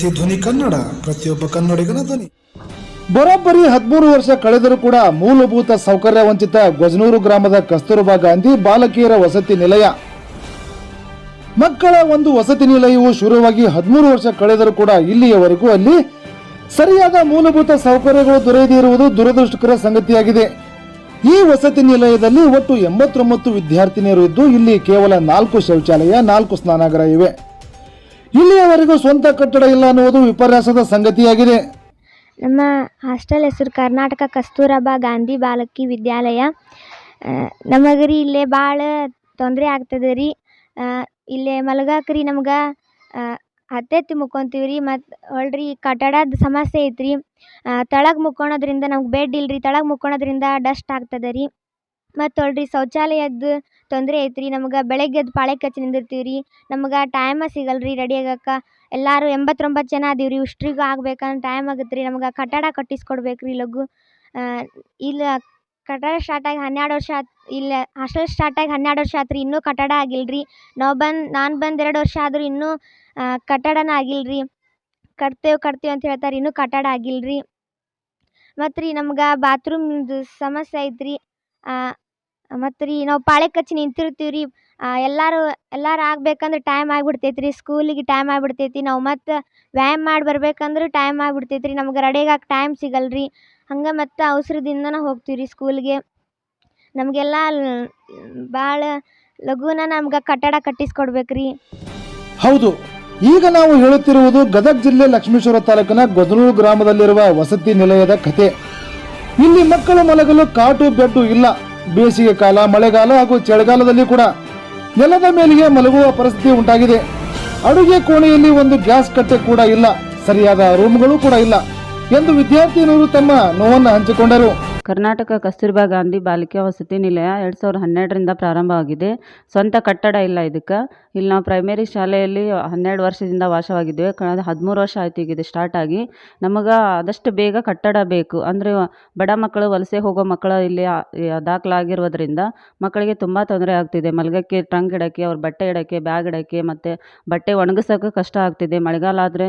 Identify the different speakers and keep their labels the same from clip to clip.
Speaker 1: ಪ್ರತಿಧ್ವನಿ ಕನ್ನಡ, ಪ್ರತಿಯೊಬ್ಬ ಕನ್ನಡಿಗನ ಧ್ವನಿ.
Speaker 2: ಬರೋಬ್ಬರಿ ಹದಿಮೂರು ವರ್ಷ ಕಳೆದರೂ ಕೂಡ ಮೂಲಭೂತ ಸೌಕರ್ಯ ವಂಚಿತ ಗೊಜನೂರು ಗ್ರಾಮದ ಕಸ್ತೂರಬಾ ಗಾಂಧಿ ಬಾಲಕಿಯರ ವಸತಿ ನಿಲಯ. ಮಕ್ಕಳ ಒಂದು ವಸತಿ ನಿಲಯವು ಶುರುವಾಗಿ ಹದಿಮೂರು ವರ್ಷ ಕಳೆದರೂ ಕೂಡ ಇಲ್ಲಿಯವರೆಗೂ ಅಲ್ಲಿ ಸರಿಯಾದ ಮೂಲಭೂತ ಸೌಕರ್ಯಗಳು ದೊರೆಯದೇ ಇರುವುದು ದುರದೃಷ್ಟಕರ ಸಂಗತಿಯಾಗಿದೆ. ಈ ವಸತಿ ನಿಲಯದಲ್ಲಿ ಒಟ್ಟು ಎಂಬತ್ತೊಂಬತ್ತು ವಿದ್ಯಾರ್ಥಿನಿಯರು ಇದ್ದು, ಇಲ್ಲಿ ಕೇವಲ ನಾಲ್ಕು ಶೌಚಾಲಯ, ನಾಲ್ಕು ಸ್ನಾನಾಗರ ಇವೆ. ಇಲ್ಲಿಯವರೆಗೂ ಸ್ವಂತ ಕಟ್ಟಡ ಇಲ್ಲ ಅನ್ನುವುದು ವಿಪರ್ಯಾಸದ ಸಂಗತಿಯಾಗಿದೆ.
Speaker 3: ನಮ್ಮ ಹಾಸ್ಟೆಲ್ ಹೆಸರು ಕರ್ನಾಟಕ ಕಸ್ತೂರಬಾ ಗಾಂಧಿ ಬಾಲಕಿ ವಿದ್ಯಾಲಯ. ನಮಗೆ ರೀ ಇಲ್ಲೇ ಭಾಳ ತೊಂದರೆ ಆಗ್ತದೆ ರೀ. ಇಲ್ಲೇ ಮಲಗಾಕ್ರಿ ರೀ ನಮ್ಗೆ ಹತ್ತೆತ್ತಿ ಮುಕ್ಕೊಂತೀವಿ ರೀ. ಮತ್ತು ಹೊಳ್ರಿ ಕಟ್ಟಡದ ಸಮಸ್ಯೆ ಐತ್ರಿ. ತಳಗೆ ಮುಕ್ಕೊಳೋದ್ರಿಂದ ನಮ್ಗೆ ಬೆಡ್ ಇಲ್ರಿ. ತಳಗೆ ಮುಕ್ಕೊಳೋದ್ರಿಂದ ಡಸ್ಟ್ ಆಗ್ತದೆ ರೀ. ಮತ್ತು ನೋಡ್ರಿ ಶೌಚಾಲಯದ್ದು ತೊಂದರೆ ಐತ್ರಿ. ನಮ್ಗೆ ಬೆಳಗ್ಗೆ ಎದ್ದು ಪಾಳೆ ಕಚ್ಚಿ ನಿಂದಿರ್ತೀವಿ ರೀ ನಮ್ಗೆ ಟೈಮ ಸಿಗಲ್ರಿ ರೆಡಿ ಆಗಕ್ಕೆ. ಎಲ್ಲರೂ ಎಂಬತ್ತೊಂಬತ್ತು ಜನ ಅದೀವಿ ರೀ ಇಷ್ಟ್ರಿಗೂ ಆಗ್ಬೇಕಂದ್ರೆ ಟೈಮ್ ಆಗತ್ತೆ ರೀ ನಮ್ಗೆ ಕಟ್ಟಡ ಕಟ್ಟಿಸ್ಕೊಡ್ಬೇಕು ರೀ ಲಘು ಇಲ್ಲ ಕಟ್ಟಡ ಸ್ಟಾರ್ಟ್ ಆಗಿ ಹನ್ನೆರಡು ವರ್ಷ ಆತ್, ಇಲ್ಲ ಹಾಸ್ಟೆಲ್ ಸ್ಟಾರ್ಟ್ ಆಗಿ ಹನ್ನೆರಡು ವರ್ಷ ಆತು ರೀ ಇನ್ನೂ ಕಟ್ಟಡ ಆಗಿಲ್ಲ ರೀ ನಾವು ಬಂದು, ನಾನು ಬಂದು ಎರಡು ವರ್ಷ ಆದರೂ ಇನ್ನೂ ಕಟ್ಟಡನ ಆಗಿಲ್ಲ ರೀ ಕಟ್ತೇವೆ ಕಟ್ತೇವೆ ಅಂತ ಹೇಳ್ತಾರೆ. ಇನ್ನೂ ಕಟ್ಟಡ ಆಗಿಲ್ಲ ರೀ ಮತ್ತು ರೀ ನಮ್ಗೆ ಬಾತ್ರೂಮ್ದು ಸಮಸ್ಯೆ ಐತ್ರಿ. ಮತ್ತು ರೀ ನಾವು ಪಾಳೆ ಹಚ್ಚಿ ನಿಂತಿರ್ತೀವಿ ರೀ. ಎಲ್ಲರೂ ಎಲ್ಲರೂ ಆಗ್ಬೇಕಂದ್ರೆ ಟೈಮ್ ಆಗಿಬಿಡ್ತೈತೆ ರೀ ಸ್ಕೂಲಿಗೆ ಟೈಮ್ ಆಗಿಬಿಡ್ತೈತಿ. ನಾವು ಮತ್ತು ವ್ಯಾಯಾಮ ಮಾಡಿ ಬರ್ಬೇಕಂದ್ರೆ ಟೈಮ್ ಆಗಿಬಿಡ್ತೈತೆ ರೀ ನಮ್ಗೆ ರೆಡಿಯಾಗಕ್ಕೆ ಟೈಮ್ ಸಿಗಲ್ಲ ರೀ ಹಂಗೆ ಮತ್ತು ಅವಸರದಿಂದನೇ ಹೋಗ್ತೀವಿ ರೀ ಸ್ಕೂಲ್ಗೆ ನಮಗೆಲ್ಲ ಭಾಳ ಲಘುನ ನಮ್ಗೆ ಕಟ್ಟಡ ಕಟ್ಟಿಸ್ಕೊಡ್ಬೇಕು ರೀ
Speaker 2: ಹೌದು. ಈಗ ನಾವು ಹೇಳುತ್ತಿರುವುದು ಗದಗ ಜಿಲ್ಲೆ ಲಕ್ಷ್ಮೇಶ್ವರ ತಾಲೂಕಿನ ಗೊದಲೂರು ಗ್ರಾಮದಲ್ಲಿರುವ ವಸತಿ ನಿಲಯದ ಕತೆ. ಇಲ್ಲಿ ಮಕ್ಕಳು ಮಲಗಲು ಕಾಟು ಬೆಡ್ಡು ಇಲ್ಲ. ಬೇಸಿಗೆ ಕಾಲ, ಮಳೆಗಾಲ ಹಾಗೂ ಚಳಿಗಾಲದಲ್ಲಿ ಕೂಡ ನೆಲದ ಮೇಲೆಯೇ ಮಲಗುವ ಪರಿಸ್ಥಿತಿ ಉಂಟಾಗಿದೆ. ಅಡುಗೆ ಕೋಣೆಯಲ್ಲಿ ಒಂದು ಗ್ಯಾಸ್ ಕಟ್ಟೆ ಕೂಡ ಇಲ್ಲ. ಸರಿಯಾದ ರೂಮ್ಗಳು ಕೂಡ ಇಲ್ಲ ಎಂದು ವಿದ್ಯಾರ್ಥಿನಿಯರು ತಮ್ಮ ನೋವನ್ನು ಹಂಚಿಕೊಂಡರು.
Speaker 4: ಕರ್ನಾಟಕ ಕಸ್ತೂರ್ಬಾ ಗಾಂಧಿ ಬಾಲಿಕಾ ವಸತಿ ನಿಲಯ ಎರಡು ಸಾವಿರದ ಹನ್ನೆರಡರಿಂದ ಪ್ರಾರಂಭವಾಗಿದೆ. ಸ್ವಂತ ಕಟ್ಟಡ ಇಲ್ಲ ಇದಕ್ಕೆ. ಇಲ್ಲಿ ನಾವು ಪ್ರೈಮರಿ ಶಾಲೆಯಲ್ಲಿ ಹನ್ನೆರಡು ವರ್ಷದಿಂದ ವಾಸವಾಗಿದ್ದೇವೆ. ಕಳೆದ ಹದಿಮೂರು ವರ್ಷ ಆಯ್ತು ಈಗ ಸ್ಟಾರ್ಟ್ ಆಗಿ. ನಮಗೆ ಆದಷ್ಟು ಬೇಗ ಕಟ್ಟಡ ಬೇಕು. ಅಂದರೆ ಬಡ ಮಕ್ಕಳು ವಲಸೆ ಹೋಗೋ ಮಕ್ಕಳು ಇಲ್ಲಿ ದಾಖಲಾಗಿರೋದ್ರಿಂದ ಮಕ್ಕಳಿಗೆ ತುಂಬ ತೊಂದರೆ ಆಗ್ತಿದೆ. ಮಲಗಕ್ಕೆ ಟ್ರಂಕ್ ಇಡೋಕ್ಕೆ, ಅವ್ರ ಬಟ್ಟೆ ಇಡೋಕ್ಕೆ ಬ್ಯಾಗ್ ಇಡೋಕ್ಕೆ, ಮತ್ತು ಬಟ್ಟೆ ಒಣಗಿಸೋಕೆ ಕಷ್ಟ ಆಗ್ತಿದೆ. ಮಳೆಗಾಲ ಆದರೆ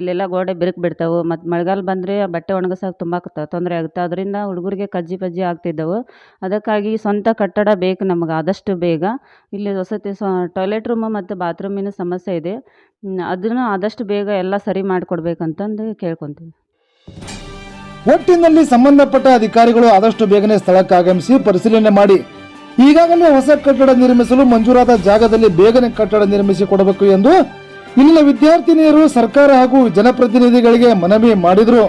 Speaker 4: ಇಲ್ಲೆಲ್ಲ ಗೋಡೆ ಬಿರುಕು ಬಿಡ್ತಾವೆ. ಮತ್ತು ಮಳೆಗಾಲ ಬಂದರೆ ಬಟ್ಟೆ ಒಣಗಿಸೋಕೆ ತುಂಬ ತೊಂದರೆ ಆಗುತ್ತೆ. ಅದರಿಂದ ಹುಡುಗರಿಗೆ ಕಜ್ಜಿ ಬಜ್ಜಿ ಆಗ್ತಿದ್ದವು. ಅದಕ್ಕಾಗಿ ಸ್ವಂತ ಕಟ್ಟಡ ಬೇಕು ನಮಗೆ, ಆದಷ್ಟು ಬೇಗ. ಇಲ್ಲಿ ವಸತಿ ಸ ಟಾಯ್ಲೆಟ್ ರೂಮು ಮತ್ತು ಬಾತ್ರೂಮಿನ ಸಮಸ್ಯೆ ಇದೆ. ಅದನ್ನು ಆದಷ್ಟು ಬೇಗ ಎಲ್ಲ ಸರಿ ಮಾಡಿಕೊಡ್ಬೇಕಂತಂದು ಕೇಳ್ಕೊತೀವಿ.
Speaker 2: ಒಟ್ಟಿನಲ್ಲಿ ಸಂಬಂಧಪಟ್ಟ ಅಧಿಕಾರಿಗಳು ಆದಷ್ಟು ಬೇಗನೆ ಸ್ಥಳಕ್ಕೆ ಆಗಮಿಸಿ ಪರಿಶೀಲನೆ ಮಾಡಿ. ಈಗಾಗಲೇ ಹೊಸ ಕಟ್ಟಡ ನಿರ್ಮಿಸಲು ಮಂಜೂರಾದ ಜಾಗದಲ್ಲಿ ಬೇಗನೆ ಕಟ್ಟಡ ನಿರ್ಮಿಸಿ ಕೊಡಬೇಕು ಎಂದು ಇಲ್ಲಿನ ವಿದ್ಯಾರ್ಥಿನಿಯರು ಸರ್ಕಾರ ಹಾಗೂ ಜನಪ್ರತಿನಿಧಿಗಳಿಗೆ ಮನವಿ ಮಾಡಿದರು.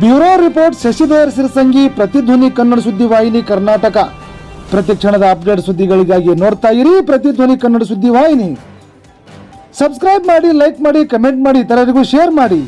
Speaker 2: ಬ್ಯೂರೋ ರಿಪೋರ್ಟ್ ಶಶಿಧರ್ ಸಿರಸಂಗಿ ಪ್ರತಿಧ್ವನಿ ಕನ್ನಡ ಸುದ್ದಿ ವಾಹಿನಿ ಕರ್ನಾಟಕ. ಪ್ರತಿ ಕ್ಷಣದ ಅಪ್ಡೇಟ್ ಸುದ್ದಿಗಳಿಗಾಗಿ ನೋಡ್ತಾ ಇರಿ ಪ್ರತಿಧ್ವನಿ ಕನ್ನಡ ಸುದ್ದಿ ವಾಹಿನಿ. ಸಬ್ಸ್ಕ್ರೈಬ್ ಮಾಡಿ, ಲೈಕ್ ಮಾಡಿ, ಕಮೆಂಟ್ ಮಾಡಿ, ಇತರರಿಗೂ ಶೇರ್ ಮಾಡಿ.